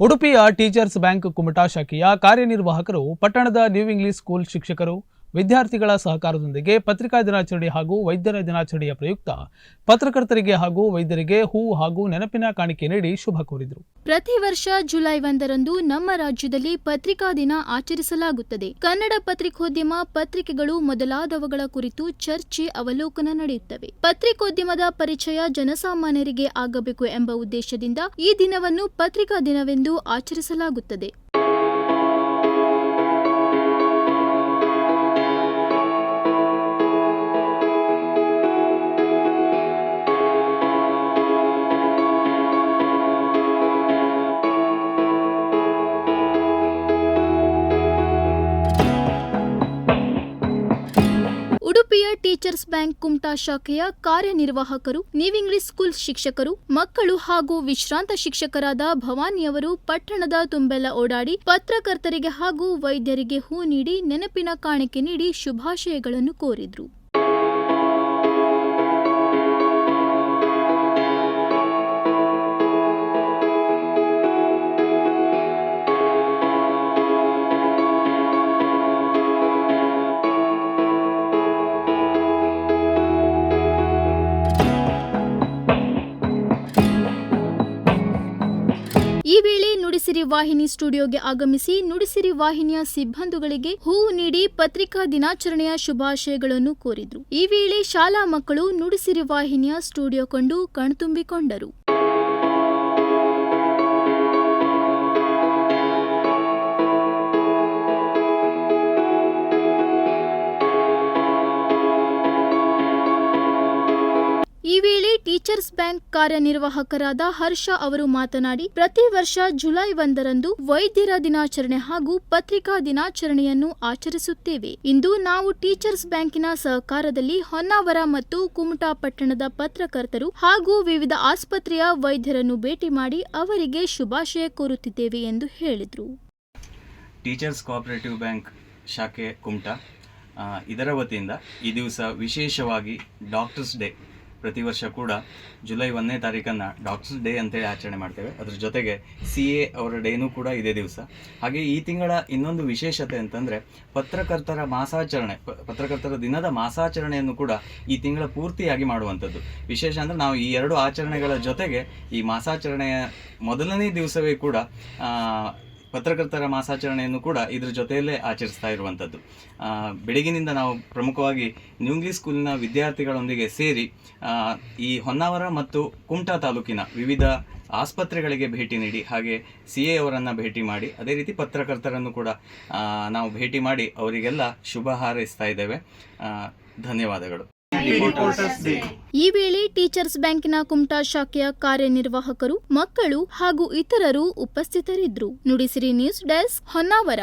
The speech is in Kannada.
ಉಡುಪಿಯ ಟೀಚರ್ಸ್ ಬ್ಯಾಂಕ್ ಕುಮಟಾ ಶಾಖೆಯ ಕಾರ್ಯನಿರ್ವಾಹಕರು ಪಟ್ಟಣದ ನ್ಯೂ ಇಂಗ್ಲಿಷ್ ಸ್ಕೂಲ್ ಶಿಕ್ಷಕರು ವಿದ್ಯಾರ್ಥಿಗಳ ಸಹಕಾರದೊಂದಿಗೆ ಪತ್ರಿಕಾ ದಿನಾಚರಣೆ ಹಾಗೂ ವೈದ್ಯರ ದಿನಾಚರಣೆಯ ಪ್ರಯುಕ್ತ ಪತ್ರಕರ್ತರಿಗೆ ಹಾಗೂ ವೈದ್ಯರಿಗೆ ಹೂ ಹಾಗೂ ನೆನಪಿನ ಕಾಣಿಕೆ ನೀಡಿ ಶುಭ ಕೋರಿದರು. ಪ್ರತಿ ವರ್ಷ ಜುಲೈ ಒಂದರಂದು ನಮ್ಮ ರಾಜ್ಯದಲ್ಲಿ ಪತ್ರಿಕಾ ದಿನ ಆಚರಿಸಲಾಗುತ್ತದೆ. ಕನ್ನಡ ಪತ್ರಿಕೋದ್ಯಮ ಪತ್ರಿಕೆಗಳು ಮೊದಲಾದವುಗಳ ಕುರಿತು ಚರ್ಚೆ ಅವಲೋಕನ ನಡೆಯುತ್ತವೆ. ಪತ್ರಿಕೋದ್ಯಮದ ಪರಿಚಯ ಜನಸಾಮಾನ್ಯರಿಗೆ ಆಗಬೇಕು ಎಂಬ ಉದ್ದೇಶದಿಂದ ಈ ದಿನವನ್ನು ಪತ್ರಿಕಾ ದಿನವೆಂದು ಆಚರಿಸಲಾಗುತ್ತದೆ. ಟೀಚರ್ಸ್ ಬ್ಯಾಂಕ್ ಕುಮಟಾ ಶಾಖೆಯ ಕಾರ್ಯನಿರ್ವಾಹಕರು ನ್ಯೂ ಇಂಗ್ಲಿಷ್ ಸ್ಕೂಲ್ ಶಿಕ್ಷಕರು, ಮಕ್ಕಳು ಹಾಗೂ ವಿಶ್ರಾಂತ ಶಿಕ್ಷಕರಾದ ಭವಾನಿಯವರು ಪಟ್ಟಣದ ತುಂಬೆಲ್ಲ ಓಡಾಡಿ ಪತ್ರಕರ್ತರಿಗೆ ಹಾಗೂ ವೈದ್ಯರಿಗೆ ಹೂ ನೀಡಿ ನೆನಪಿನ ಕಾಣಿಕೆ ನೀಡಿ ಶುಭಾಶಯಗಳನ್ನು ಕೋರಿದ್ರು. ಈ ವೇಳೆ ನುಡಿಸಿರಿ ವಾಹಿನಿ ಸ್ಟುಡಿಯೋಗೆ ಆಗಮಿಸಿ ನುಡಿಸಿರಿ ವಾಹಿನಿಯ ಸಿಬ್ಬಂದಿಗಳಿಗೆ ಹೂವು ನೀಡಿ ಪತ್ರಿಕಾ ದಿನಾಚರಣೆಯ ಶುಭಾಶಯಗಳನ್ನು ಕೋರಿದ್ರು. ಈ ವೇಳೆ ಶಾಲಾ ಮಕ್ಕಳು ನುಡಿಸಿರಿ ವಾಹಿನಿಯ ಸ್ಟುಡಿಯೋ ಕಂಡು ಕಣ್ತುಂಬಿಕೊಂಡರು. ಈ ವೇಳೆ ಟೀಚರ್ಸ್ ಬ್ಯಾಂಕ್ ಕಾರ್ಯನಿರ್ವಾಹಕರಾದ ಹರ್ಷ ಅವರು ಮಾತನಾಡಿ, ಪ್ರತಿ ವರ್ಷ ಜುಲೈ ಒಂದರಂದು ವೈದ್ಯರ ದಿನಾಚರಣೆ ಹಾಗೂ ಪತ್ರಿಕಾ ದಿನಾಚರಣೆಯನ್ನು ಆಚರಿಸುತ್ತೇವೆ. ಇಂದು ನಾವು ಟೀಚರ್ಸ್ ಬ್ಯಾಂಕಿನ ಸಹಕಾರದಲ್ಲಿ ಹೊನ್ನಾವರ ಮತ್ತು ಕುಮಟಾ ಪಟ್ಟಣದ ಪತ್ರಕರ್ತರು ಹಾಗೂ ವಿವಿಧ ಆಸ್ಪತ್ರೆಯ ವೈದ್ಯರನ್ನು ಭೇಟಿ ಮಾಡಿ ಅವರಿಗೆ ಶುಭಾಶಯ ಕೋರುತ್ತಿದ್ದೇವೆ ಎಂದು ಹೇಳಿದರು. ಟೀಚರ್ಸ್ ಕೋಆಪರೇಟಿವ್ ಬ್ಯಾಂಕ್ ಶಾಖೆ ಕುಮಟಾ. ಇದರ ವತಿಯಿಂದ ಈ ದಿವಸ ವಿಶೇಷವಾಗಿ ಡಾಕ್ಟರ್ಸ್ ಡೇ ಪ್ರತಿ ವರ್ಷ ಕೂಡ ಜುಲೈ ಒಂದನೇ ತಾರೀಕನ್ನು ಡಾಕ್ಟರ್ಸ್ ಡೇ ಅಂತೇಳಿ ಆಚರಣೆ ಮಾಡ್ತೇವೆ. ಅದ್ರ ಜೊತೆಗೆ ಸಿ ಎ ಅವರ ಡೇನೂ ಕೂಡ ಇದೇ ದಿವಸ. ಹಾಗೆ ಈ ತಿಂಗಳ ಇನ್ನೊಂದು ವಿಶೇಷತೆ ಅಂತಂದರೆ ಪತ್ರಕರ್ತರ ಮಾಸಾಚರಣೆ ಪತ್ರಕರ್ತರ ದಿನದ ಮಾಸಾಚರಣೆಯನ್ನು ಕೂಡ ಈ ತಿಂಗಳ ಪೂರ್ತಿಯಾಗಿ ಮಾಡುವಂಥದ್ದು. ವಿಶೇಷ ಅಂದರೆ ನಾವು ಈ ಎರಡು ಆಚರಣೆಗಳ ಜೊತೆಗೆ ಈ ಮಾಸಾಚರಣೆಯ ಮೊದಲನೇ ದಿವಸವೇ ಕೂಡ ಪತ್ರಕರ್ತರ ಮಾಸಾಚರಣೆಯನ್ನು ಕೂಡ ಇದರ ಜೊತೆಯಲ್ಲೇ ಆಚರಿಸ್ತಾ ಇರುವಂಥದ್ದು. ಬೆಳಗಿನಿಂದ ನಾವು ಪ್ರಮುಖವಾಗಿ ನ್ಯೂ ಇಂಗ್ಲಿಷ್ ಸ್ಕೂಲಿನ ವಿದ್ಯಾರ್ಥಿಗಳೊಂದಿಗೆ ಸೇರಿ ಈ ಹೊನ್ನಾವರ ಮತ್ತು ಕುಮಟಾ ತಾಲೂಕಿನ ವಿವಿಧ ಆಸ್ಪತ್ರೆಗಳಿಗೆ ಭೇಟಿ ನೀಡಿ, ಹಾಗೆ ಸಿ ಎ ಅವರನ್ನು ಭೇಟಿ ಮಾಡಿ, ಅದೇ ರೀತಿ ಪತ್ರಕರ್ತರನ್ನು ಕೂಡ ನಾವು ಭೇಟಿ ಮಾಡಿ ಅವರಿಗೆಲ್ಲ ಶುಭ ಹಾರೈಸ್ತಾ ಇದ್ದೇವೆ. ಧನ್ಯವಾದಗಳು. ಈ ವೇಳೆ ಟೀಚರ್ಸ್ ಬ್ಯಾಂಕಿನ ಕುಮಟಾ ಶಾಖೆಯ ಕಾರ್ಯನಿರ್ವಾಹಕರು, ಮಕ್ಕಳು ಹಾಗೂ ಇತರರು ಉಪಸ್ಥಿತರಿದ್ದರು. Nudisiri news desk Honnavar.